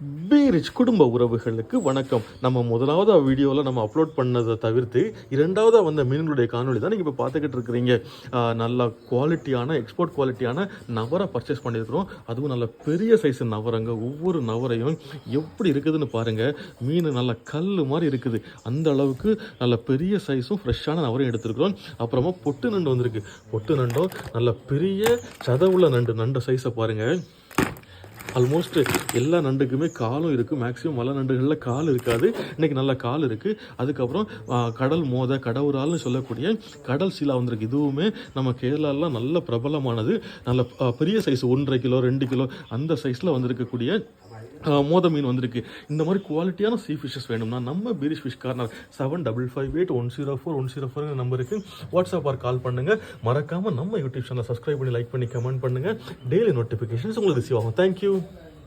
பீரிச் குடும்ப உறவுகளுக்கு வணக்கம். நம்ம முதலாவது வீடியோவில் நம்ம அப்லோட் பண்ணதை தவிர்த்து இரண்டாவதாக வந்த மீன்களுடைய காணொலி தான் நீங்கள் இப்போ பார்த்துக்கிட்டு இருக்கிறீங்க. நல்ல குவாலிட்டியான எக்ஸ்போர்ட் குவாலிட்டியான நவரை பர்ச்சேஸ் பண்ணியிருக்கிறோம். அதுவும் நல்ல பெரிய சைஸ் நவரங்க. ஒவ்வொரு நவரையும் எப்படி இருக்குதுன்னு பாருங்கள் மீன் நல்ல கல் மாதிரி இருக்குது. அந்த அளவுக்கு நல்ல பெரிய சைஸும் ஃப்ரெஷ்ஷான நவரையும் எடுத்துருக்குறோம். அப்புறமா பொட்டு நண்டு வந்திருக்கு. பொட்டு நண்டும் நல்ல பெரிய சதவுள்ள நண்டு நண்டு சைஸை பாருங்கள் ஆல்மோஸ்ட் எல்லா நண்டுக்குமே காலும் இருக்குது மேக்ஸிமம் மலை நண்டுகளில் கால் இருக்காது. இன்னைக்கு நல்ல கால் இருக்குது அதுக்கப்புறம் கடல் மோத கடவுரால்னு சொல்லக்கூடிய கடல் சீலா வந்திருக்கு. இதுவுமே நம்ம கேரளாலாம் நல்ல பிரபலமானது. நல்ல பெரிய சைஸ் ஒன்றரை கிலோ ரெண்டு கிலோ அந்த சைஸில் வந்திருக்கக்கூடிய மோத மீன் வந்திருக்கு. இந்த மாதிரி குவாலிட்டியான சீ ஃபிஷஸ் வேணும்னா நம்ம பீரிஷ் fish corner seven double five eight one zero four one zero four நம்பருக்கு வாட்ஸ்அப் ஆர் கால் பண்ணுங்கள் மறக்காமல் நம்ம யூடியூப் சேனலை சப்ஸ்கிரைப் பண்ணி லைக் பண்ணி கமெண்ட் பண்ணுங்கள் டெய்லி நோட்டிஃபிகேஷன்ஸ் உங்களுக்கு ரிசீவ் ஆகும். Thank you